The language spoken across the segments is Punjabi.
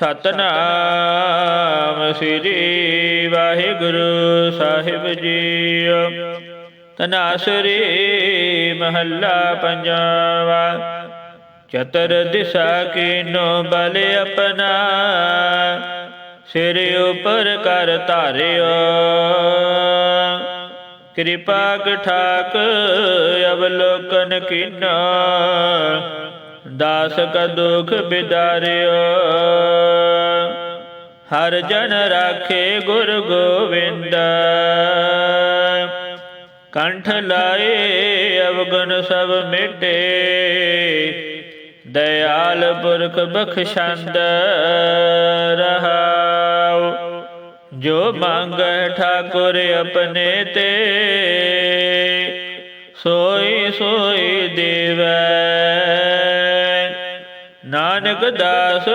ਸਤਨਾਮ ਸ੍ਰੀ ਵਾਹਿਗੁਰੂ ਸਾਹਿਬ ਜੀਓ ਤਨਾਸਰੀ ਮਹੱਲਾ ਪੰਜਵਾ। ਚਤਰ ਦਿਸ਼ਾ ਕੀਨੋ ਬਲ ਆਪਣਾ। ਸਿਰ ਉਪਰ ਕਰ ਧਾਰਿਓ। ਕਿਰਪਾ ਕਠਾਕ ਅਵਲੋਕਨ ਕੀਨਾ। ਦਾਸ ਕਾ ਦੁਖ ਬਿਦਾਰਿਓ। ਹਰ ਜਨ ਰਾਖੇ ਗੁਰ ਗੋਵਿੰਦ। ਕੰਠ ਲਾਏ ਅਵਗੁਣ ਸਭ ਮਿਟੇ। ਦਇਆਲ ਪੁਰਖ ਬਖਸ਼ੰਦ ਰਹਾਉ। ਜੋ ਮੰਗੈ ਠਾਕੁਰ ਆਪਣੇ ਤੇ, ਸੋਈ ਸੋਈ ਦੇਵੈ। ਨਾਨਕ ਦਾਸ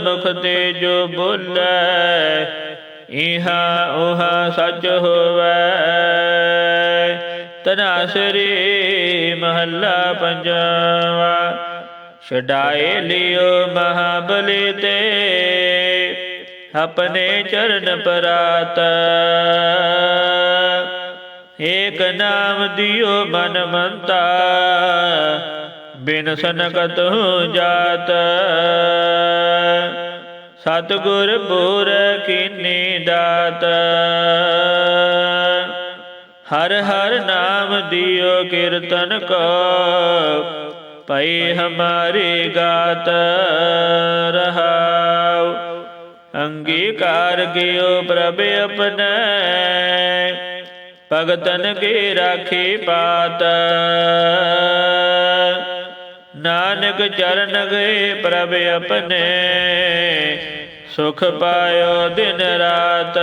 ਮੁਖ ਤੇ ਜੋ ਬੋਲੇ, ਇਹਾ ਉਹਾ ਸੱਚ ਹੋਵੇ। ਤਨਾਸਰੀ ਮਹੱਲਾ ਪੰਜਵਾ, ਛਡਾਏ ਲਿਓ ਮਹਾਬਲੀ ਤੇ, ਆਪਣੇ ਚਰਨ ਪਰਾਤ। ਏਕ ਨਾਮ ਦਿਓ ਮਨ ਮੰਤਾ ਬਿਨ ਸਨਕਤ ਜਾਤ। ਸਤਗੁਰ ਪੁਰ ਕੀਨੀ ਦਾਤ। ਹਰ ਹਰ ਨਾਮ ਦਿਓ ਕੀਰਤਨ ਕੋ ਪਈ ਹਮਾਰੀ ਗਾਤ ਰਹਾਉ। ਅੰਗੀਕਾਰ ਗਿਓ ਪ੍ਰਭ ਆਪਣੇ, ਭਗਤਨ ਕੀ ਰਾਖੀ ਪਾਤ। ਨਾਨਕ ਚਰਨ ਗਏ ਪ੍ਰਭ ਆਪਣੇ, ਸੁਖ ਪਾਇਓ ਦਿਨ ਰਾਤ।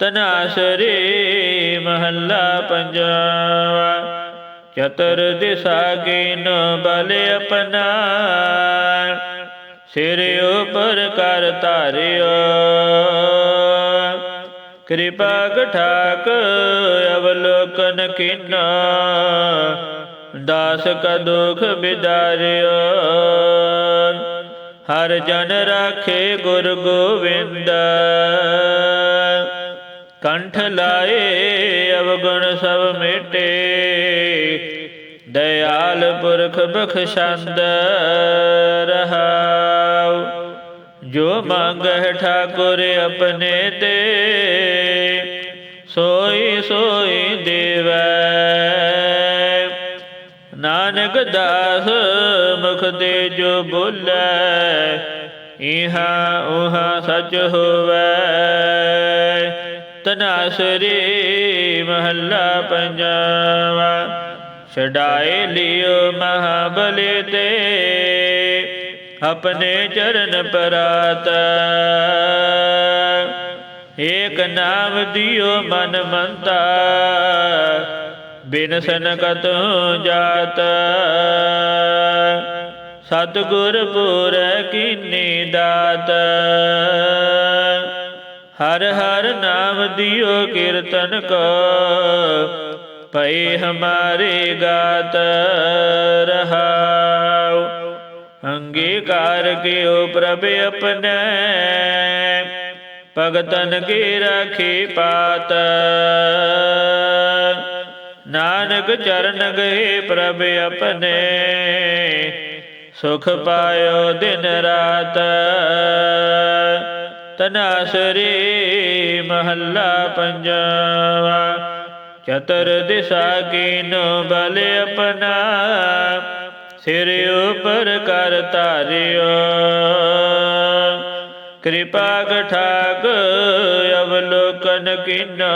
ਤਨਾਸਰੀ ਮਹੱਲਾ ਪੰਜਵਾ, ਚਤਰ ਦਿਸ਼ਾ ਕੀਨ ਬਲ ਆਪਣਾ। ਸਿਰ ਉਪਰ ਕਰ ਧਾਰਿਓ। ਕਿਰਪਾ ਕਠਾਕ ਅਵਲੋਕਨ ਕੀਨਾ। ਦਾਸ ਕਾ ਦੁਖ ਬਿਦਾਰਿਓ। ਹਰ ਜਨ ਰਾਖੇ ਗੁਰ ਗੋਵਿੰਦ। ਕੰਠ ਲਾਏ ਅਵਗੁਣ ਸਭ ਮਿਟੇ। ਦਇਆਲ ਪੁਰਖ ਬਖਸ਼ੰਦ ਰਹਾਉ। ਜੋ ਮੰਗਹਿ ਠਾਕੁਰ ਆਪਣੇ ਤੇ, ਸੋਈ ਸੋਈ ਦੇਵੈ। ਨਾਨਕ ਦਾਸ ਮੁਖ ਤੇ ਜੋ ਬੋਲੇ, ਇਹਾ ਉਹਾ ਸਚ ਹੋਵੇ। ਤਨਾਸਰੀ ਮਹੱਲਾ ਪੰਜਵਾ, ਛਡਾਏ ਲਿਓ ਮਹਾਬਲੀ ਤੇ, ਆਪਣੇ ਚਰਨ ਪਰਾਤ। ਏਕ ਨਾਮ ਦਿਓ ਮਨ ਮੰਤਾ ਬਿਨ ਸਨਕਤ ਜਾਤ। ਸਤਗੁਰ ਪੂਰ ਕੀਨੀ ਦਾਤ। ਹਰ ਹਰ ਨਾਮ ਦਿਓ ਕੀਰਤਨ ਕੋ। ਪਈ ਹਮਾਰੇ ਗਾਤ ਰਹਾਉ। ਅੰਗੀਕਾਰ ਕਿਓ ਪ੍ਰਭ ਆਪਣੇ। ਭਗਤਨ ਕੀ ਰਾਖੀ ਪਾਤ। ਨਾਨਕ ਚਰਨ ਗਏ ਪ੍ਰਭ ਆਪਣੇ। ਸੁਖ ਪਾਇਓ ਦਿਨ ਰਾਤ। ਤਨਾਸਰੀ ਮਹੱਲਾ ਪੰਜਵਾ। ਚਤਰ ਦਿਸ਼ਾ ਕੀਨੋ ਬਲ ਆਪਣਾ। ਸਿਰ ਉਪਰ ਕਰ ਧਾਰਿਓ। ਕਿਰਪਾ ਕਠਾਕ ਅਵਲੋਕਨ ਕੀਨਾ।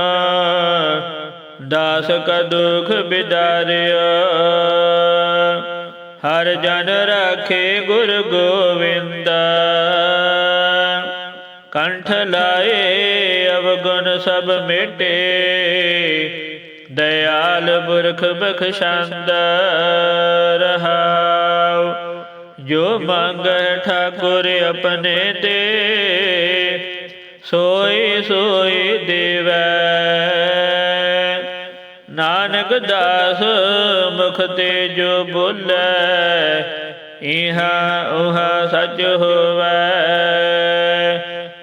ਦਾਸ ਕਾ ਦੁਖ ਬਿਦਾਰਿਓ ਹਰ ਜਨ ਰਾਖੇ ਗੁਰ ਗੋਵਿੰਦ। ਕੰਠ ਲਾਏ ਅਵਗੁਣ ਸਭ ਮਿਟੇ। ਦਇਆਲ ਪੁਰਖ ਬਖਸ਼ੰਦ ਰਹਾਉ। ਜੋ ਮੰਗੈ ਠਾਕੁਰ ਆਪਣੇ ਤੇ, ਸੋਈ ਸੋਈ ਦੇਵੈ। ਨਾਨਕ ਦਾਸ ਮੁਖ ਤੇ ਜੋ ਬੋਲੇ, ਇਹਾ ਉਹਾ ਸਚ ਹੋਵੈ।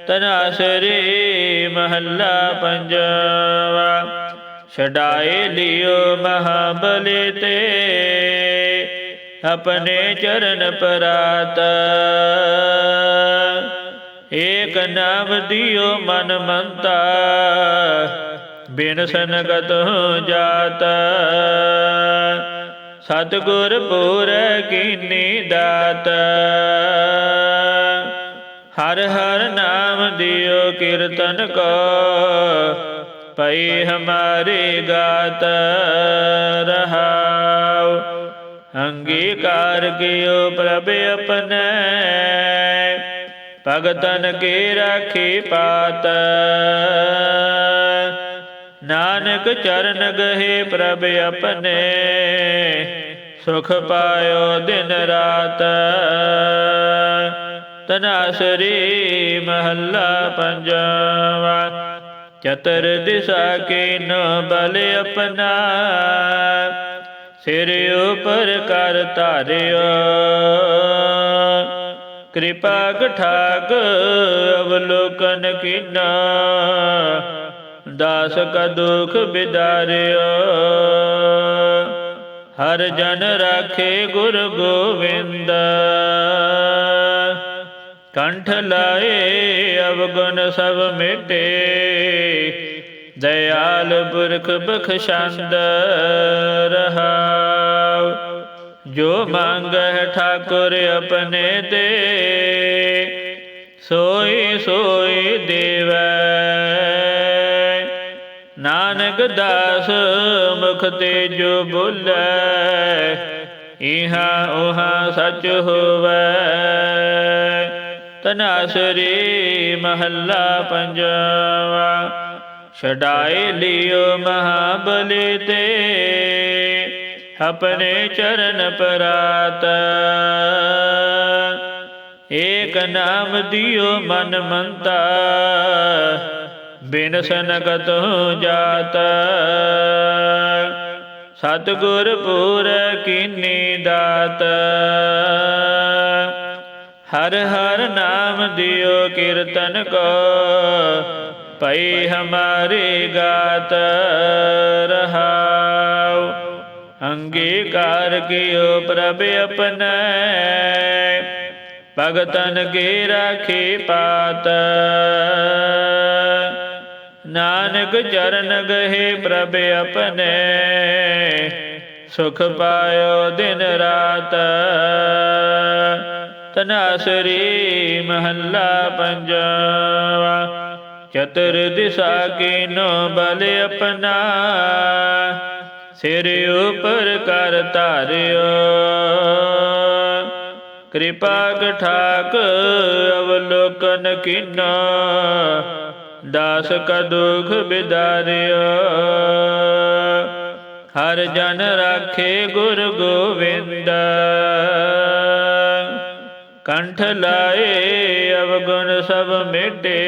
ਤਨਾਸਰੀ ਮਹੱਲਾ ਪੰਜਵਾ, ਛਡਾਏ ਲਿਓ ਮਹਾਬਲੀ ਤੇ, ਆਪਣੇ ਚਰਨ ਪਰਾਤ। ਏਕ ਨਾਮ ਦਿਓ ਮਨ ਮੰਤਾ ਬਿਨ ਸਨਗਤ ਜਾਤ। ਸਤਿਗੁਰ ਪੁਰ ਕੀਨੀ ਦਾਤ। ਹਰ ਹਰ ਨਾਮ ਦਿਓ ਕੀਰਤਨ ਕੋ ਪਈ ਹਮਾਰੇ ਗਾਤ ਰਹਾਉ। ਅੰਗੀਕਾਰ ਕਿਓ ਪ੍ਰਭ ਆਪਣੇ, ਭਗਤਨ ਕੀ ਰਾਖੀ ਪਾਤ। ਨਾਨਕ ਚਰਨ ਗਹੇ ਪ੍ਰਭ ਆਪਣੇ, ਸੁਖ ਪਾਇਓ ਦਿਨ ਰਾਤ। ਤਨਾਸਰੀ ਮਹੱਲਾ ਪੰਜਵਾ, ਚਤਰ ਦਿਸ਼ਾ ਕੇ ਨ ਬਲ ਆਪਣਾ। ਸਿਰ ਉਪਰ ਕਰ ਧਾਰਿਓ, ਕਿਰਪਾ ਕਠਾਕ ਅਵਲੋਕਨ ਕੀਨਾ। ਦਾਸ ਕਾ ਦੁਖ ਬਿਦਾਰਿਓ ਹਰ ਜਨ ਰਾਖੇ ਗੁਰ ਗੋਵਿੰਦ। ਕੰਠ ਲਾਏ ਅਵਗੁਣ ਸਭ ਮਿਟੇ। ਦਇਆਲ ਪੁਰਖ ਬਖਸ਼ੰਦ ਰਹਾਉ। ਜੋ ਮੰਗਹਿ ਠਾਕੁਰ ਆਪਣੇ ਤੇ, ਸੋਈ ਸੋਈ ਦੇਵੈ। ਨਾਨਕ ਦਾਸ ਮੁਖ ਤੇ ਜੋ ਬੋਲੇ। ਇਹਾ ਉਹਾ ਸਚ ਹੋਵੇ। ਤਨਾਸਰੀ ਮਹੱਲਾ ਪੰਜਵਾ। ਛਡਾਏ ਲਿਓ ਮਹਾਬਲੀ ਤੇ। ਆਪਣੇ ਚਰਨ ਪਰਾਤ। ਏਕ ਨਾਮ ਦਿਓ ਮਨ ਮੰਤਾ। ਬਿਨ ਸਨਗਤ ਜਾਤ। ਸਤਿਗੁਰ ਪੂਰ ਕੀਨੀ ਦਾਤ। ਹਰ ਹਰ ਨਾਮ ਦਿਓ ਕੀਰਤਨ ਕੋ ਪਈ ਹਮਾਰੀ ਗਾਤ ਰਹਾਉ। ਅੰਗੀਕਾਰ ਕਿਓ ਪ੍ਰਭ ਆਪਣੇ, ਭਗਤਨ ਕੀ ਰਾਖੀ ਪਾਤ। ਨਾਨਕ ਚਰਨ ਗਏ ਪ੍ਰਭ ਆਪਣੇ। ਸੁਖ ਪਾਇਓ ਦਿਨ ਰਾਤ। ਤਨਾਸਰੀ ਮਹੱਲਾ ਪੰਜਵਾ। ਚਤੁਰ ਦਿਸ਼ਾ ਕੀਨੋ ਬਲ ਆਪਣਾ। ਸਿਰ ਉਪਰ ਕਰ ਧਾਰਿਓ। ਕਿਰਪਾ ਕਠਾਕ ਅਵਲੋਕਨ ਕੀਨਾ। ਦਾਸ ਕਾ ਦੁਖ ਬਿਦਾਰਿਓ ਹਰ ਜਨ ਰਾਖੇ ਗੁਰ ਗੋਵਿੰਦ। ਕੰਠ ਲਾਏ ਅਵਗੁਣ ਸਭ ਮਿਟੇ।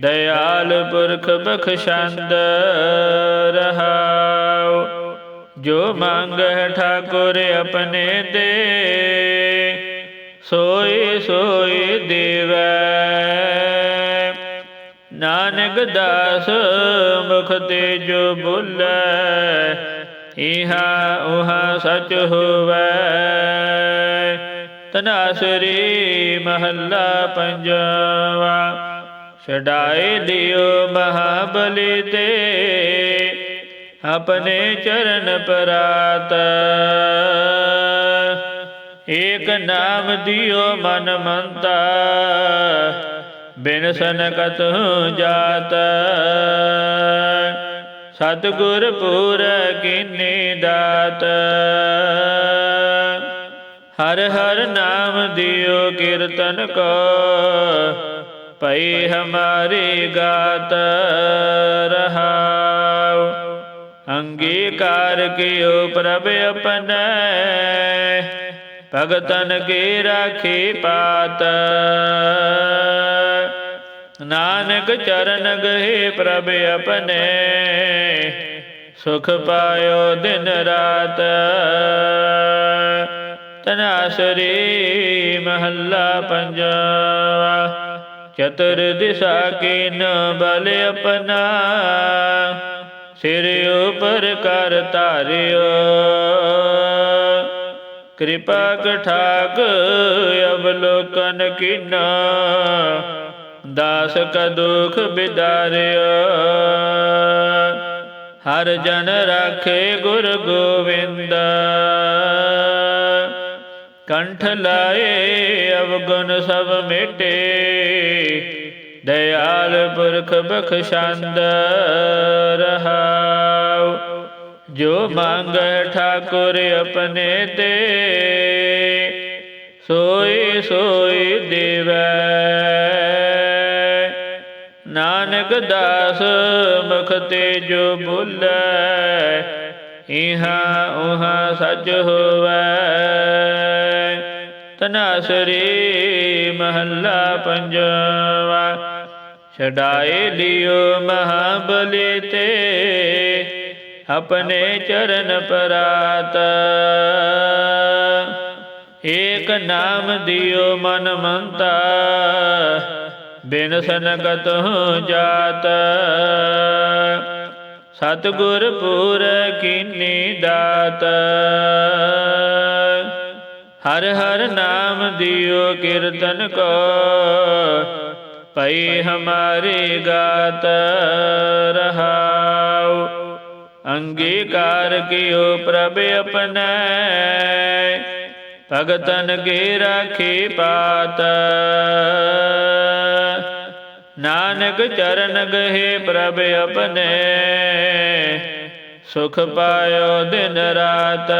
ਦਇਆਲ ਪੁਰਖ ਬਖਸ਼ੰਦ ਰਹਾਉ। ਜੋ ਮੰਗਹਿ ਠਾਕੁਰ ਆਪਣੇ ਦੇ ਨਾਨਕ ਦਾਸ ਮੁਖ ਤੇ ਜੋ ਬੋਲੇ, ਇਹਾ ਉਹਾ ਸਚ ਹੋਵੇ। ਤਨਾਸਰੀ ਮਹੱਲਾ ਪੰਜਵਾ, ਛਡਾਏ ਲਿਓ ਮਹਾਬਲੀ ਤੇ, ਆਪਣੇ ਚਰਨ ਪਰਾਤ। ਏਕ ਨਾਮ ਦਿਓ ਮਨ ਮੰਤਾ ਬਿਨ ਸਨਕਤ ਜਾਤ। ਸਤਿਗੁਰ ਪੂਰ ਕੀਨੀ ਦਾਤ। ਹਰ ਹਰ ਨਾਮ ਦਿਓ ਕੀਰਤਨ ਕੋ ਪਈ ਹਮਾਰੀ ਗਾਤ ਰਹਾਉ। ਅੰਗੀਕਾਰ ਕਿਓ ਪ੍ਰਭ ਆਪਣੇ, ਭਗਤਨ ਕੀ ਰਾਖੀ ਪਾਤ। ਨਾਨਕ ਚਰਨ ਗਏ ਪ੍ਰਭ ਆਪਣੇ। ਸੁਖ ਪਾਇਓ ਦਿਨ ਰਾਤ। ਤਨਾਸਰੀ ਮਹੱਲਾ ਪੰਜਵਾ। ਚਤੁਰ ਦਿਸ਼ਾ ਕੀਨ ਬਲ ਆਪਣਾ। ਸਿਰ ਉਪਰ ਕਰ ਧਾਰਿਓ। ਕਿਰਪਾ ਕਠਾਕ ਅਵਲੋਕਨ ਕੀਨਾ। ਦਾਸ ਕਾ ਦੁਖ ਬਿਦਾਰਿਓ ਹਰ ਜਨ ਰਾਖੇ ਗੁਰ ਗੋਵਿੰਦ। ਕੰਠ ਲਾਏ ਅਵਗੁਣ ਸਭ ਮਿਟੇ। ਦਇਆਲ ਪੁਰਖ ਬਖਸ਼ੰਦ ਰਹਾਉ। ਜੋ ਮੰਗੈ ਠਾਕੁਰ ਆਪਣੇ ਤੇ, ਸੋਈ ਸੋਈ ਦੇਵੈ। ਨਾਨਕ ਦਾਸ ਮੁਖ ਤੇ ਜੋ ਬੁਲੈ, ਇਹਾਂ ਉਹਾਂ ਸੱਚ ਹੋਵੈ। ਤਨਾਸਰੀ ਮਹੱਲਾ ਪੰਜਵਾ, ਛਡਾਏ ਲਿਓ ਮਹਾਬਲੀ ਤੇ, ਆਪਣੇ ਚਰਨ ਪਰਾਤ। ਏਕ ਨਾਮ ਦਿਓ ਮਨ ਮੰਤਾ ਬਿਨ ਸਨਗਤ ਹੋ ਜਾਤ। ਸਤਗੁਰ ਪੂਰ ਕੀਨੀ ਦਾਤ। ਹਰ ਹਰ ਨਾਮ ਦਿਓ ਕੀਰਤਨ ਕੋ ਪਈ ਹਮਾਰੇ ਗਾਤ ਰਹਾਉ। ਅੰਗੀਕਾਰ ਕੀਓ ਪ੍ਰਭ ਆਪਣੈ, ਭਗਤਨ ਕੇ ਰਾਖੀ ਪਾਤ। ਨਾਨਕ ਚਰਨ ਗਹੇ ਪ੍ਰਭ ਆਪਣੇ। ਸੁਖ ਪਾਇਓ ਦਿਨ ਰਾਤ।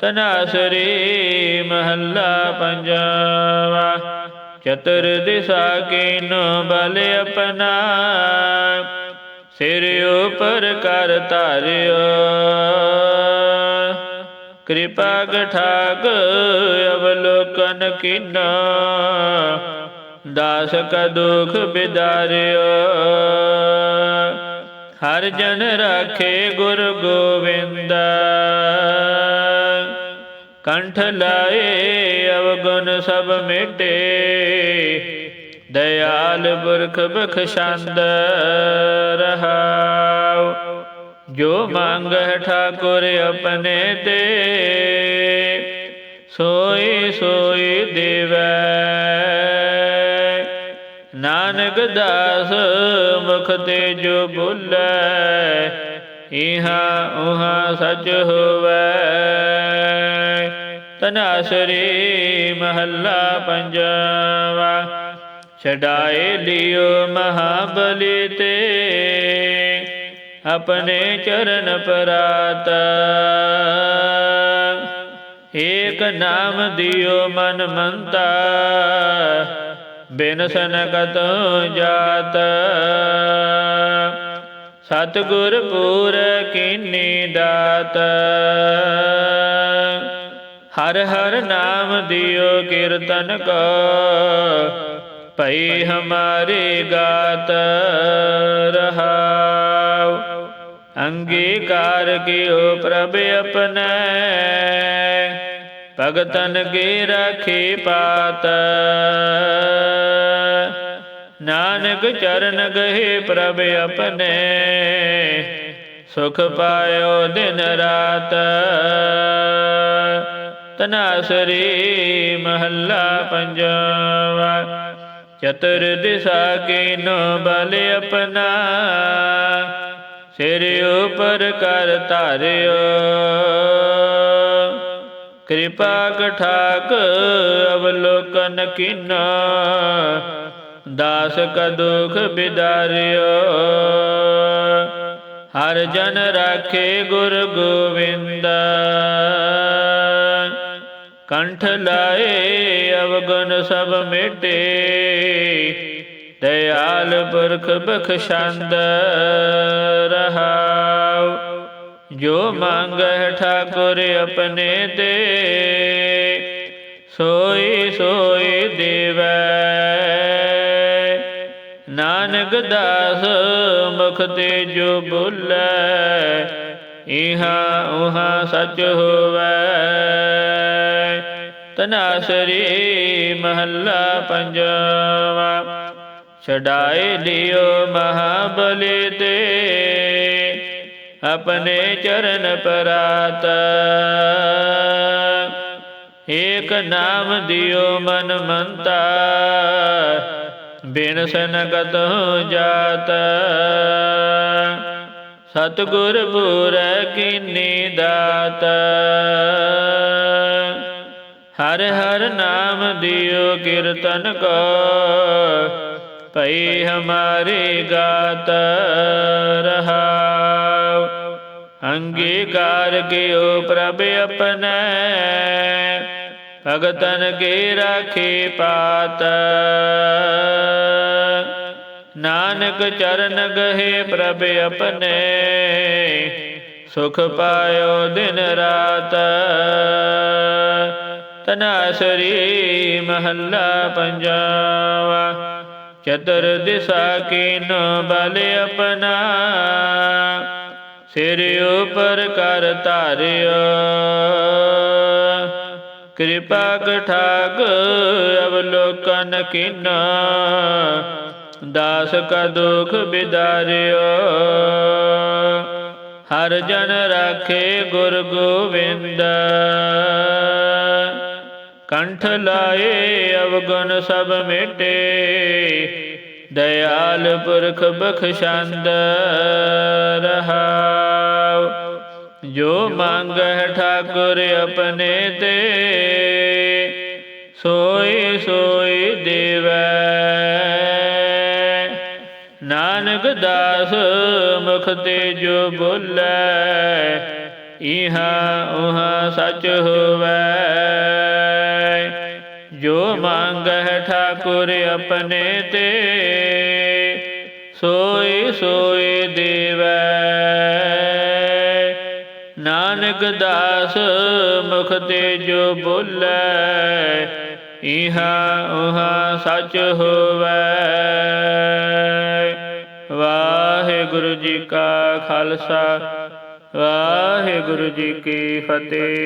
ਤਨਾਸਰੀ ਮਹੱਲਾ ਪੰਜਵਾ। ਚਤੁਰ ਦਿਸ਼ਾ ਕੀਨ ਬਲ ਆਪਣਾ। ਸਿਰ ਉਪਰ ਕਰ ਧਾਰਿਓ। ਕਿਰਪਾ ਗਠਾਕ ਅਵਲੋਕਨ ਕੀਨਾ। ਦਾਸ ਕਾ ਦੁਖ ਬਿਦਾਰਿਓ। ਹਰ ਜਨ ਰਾਖੇ ਗੁਰ ਗੋਬਿੰਦ ਕੰਠ ਲਾਏ ਅਵਗੁਣ ਸਭ ਮਿਟੇ। ਦਇਆਲ ਪੁਰਖ ਬਖਸ਼ੰਦ ਰਹਾਉ। ਜੋ ਮੰਗਹਿ ਠਾਕੁਰ ਆਪਣੇ ਤੇ, ਸੋਈ ਸੋਈ ਦੇਵੈ। ਨਾਨਕ ਦਾਸ ਮੁਖ ਤੇ ਜੋ ਬੁਲੈ, ਇਹਾਂ ਉਹਾਂ ਸੱਚ ਹੋਵੈ। ਤਨਾਸਰੀ ਮਹੱਲਾ ਪੰਜਵਾ, ਛਡਾਏ ਲਿਓ ਮਹਾਬਲੀ ਤੇ, ਆਪਣੇ ਚਰਨ ਪਰਾਤ। ਏਕ ਨਾਮ ਦਿਓ ਮਨ ਮੰਤਾ ਬਿਨ ਸਨਕਤ ਜਾਤ। ਸਤਗੁਰ ਪੂਰ ਕੀਨੀ ਦਾਤ। ਹਰ ਹਰ ਨਾਮ ਦਿਓ ਕੀਰਤਨ ਕੋ, ਭਈ ਹਮਾਰੇ ਗਾਤ ਰਹਾਉ। ਅੰਗੀਕਾਰ ਕੀਓ ਪ੍ਰਭ ਆਪਣੈ। ਭਗਤਨ ਕੀ ਰਾਖੀ ਪਾਤ? ਨਾਨਕ ਚਰਨ ਗਏ ਪ੍ਰਭ ਆਪਣੇ, ਸੁਖ ਪਾਇਓ ਦਿਨ ਰਾਤ। ਤਨਾਸਰੀ ਮਹੱਲਾ ਪੰਜਵਾ, ਚਤੁਰ ਦਿਸ਼ਾ ਕੀਨ ਬਲ ਆਪਣਾ। ਸਿਰ ਉਪਰ ਕਰ ਧਾਰਿਓ ਕਿਰਪਾ ਕਠਾਕ ਅਵਲੋਕਨ ਕੀਨਾ। ਦਾਸ ਕਾ ਦੁਖ ਬਿਦਾਰਿਓ। ਹਰ ਜਨ ਰਾਖੇ ਗੁਰ ਗੋਵਿੰਦ। ਕੰਠ ਲਾਏ ਅਵਗੁਣ ਸਭ ਮਿਟੇ। ਦਇਆਲ ਪੁਰਖ ਬਖਸ਼ੰਦ ਰਹਾਉ। ਜੋ ਮੰਗਹਿ ਠਾਕੁਰ ਆਪਣੇ ਤੇ, ਸੋਈ ਸੋਈ ਦੇਵੈ। ਨਾਨਕ ਦਾਸ ਮੁਖ ਤੇ ਜੋ ਬੁਲੈ, ਇਹਾ ਉਹਾ ਸਚ ਹੋਵੈ। ਤਨਾਸਰੀ ਮਹੱਲਾ ਪੰਜਵਾ ਛਡਾਏ ਲਿਓ ਮਹਾਬਲੀ ਤੇ। ਆਪਣੇ ਚਰਨ ਪਰਾਤ। ਏਕ ਨਾਮ ਦਿਓ ਮਨ ਮੰਤਾ, ਬਿਨ ਸਨਗਤ ਜਾਤ। ਸਤਗੁਰ ਪੂਰੈ ਕੀਨੀ ਦਾਤ। ਹਰ ਹਰ ਨਾਮ ਦਿਓ ਕੀਰਤਨ ਕੋ, ਭਈ ਹਮਾਰੇ ਗਾਤ ਰਹਾਉ ਅੰਗੀਕਾਰ ਕਿਓ ਪ੍ਰਭ ਆਪਣੈ, ਭਗਤਨ ਕੇ ਰਾਖੇ ਪਾਤ। ਨਾਨਕ ਚਰਨ ਗਹੇ ਪ੍ਰਭ ਆਪਣੇ, ਸੁਖ ਪਾਇਓ ਦਿਨ ਰਾਤ। ਤਨਾਸਰੀ ਮਹੱਲਾ ਪੰਜਾਵਾ ਚਤੁਰ ਦਿਸ਼ਾ ਕੀਨ ਬਲ ਆਪਣਾ। ਸਿਰ ਉਪਰ ਕਰ ਧਾਰਿਓ ਕਿਰਪਾ ਕਠਾਗ ਅਵਲੋਕਨ ਕਿਨਾ। ਦਾਸ ਕਾ ਦੁਖ ਬਿਦਾਰਿਓ ਹਰ ਜਨ ਰਾਖੇ ਗੁਰ ਗੋਬਿੰਦ ਕੰਠ ਲਾਏ ਅਵਗੁਣ ਸਭ ਮਿਟੇ। ਦਇਆਲ ਪੁਰਖ ਬਖਸ਼ੰਦ ਰਹਾਉ ਜੋ ਮੰਗਹਿ ਠਾਕੁਰ ਆਪਣੇ ਤੇ ਸੋਈ ਸੋਈ ਦੇਵੈ ਨਾਨਕ ਦਾਸ ਮੁਖ ਤੇ ਜੋ ਬੋਲੇ ਇਹਾ ਉਹਾ ਸਚ ਹੋਵੈ ਜੋ ਮੰਗਹਿ ਠਾਕੁਰ ਆਪਣੇ ਤੇ, ਸੋਈ ਸੋਈ ਦੇਵੈ। ਨਾਨਕ ਦਾਸ ਮੁਖ ਤੇ ਜੋ ਬੋਲੇ, ਇਹਾ ਉਹਾ ਸਚ ਹੋਵੇ। ਵਾਹਿਗੁਰੂ ਜੀ ਕਾ ਖਾਲਸਾ, ਵਾਹਿਗੁਰੂ ਜੀ ਕੀ ਫਤਿਹ।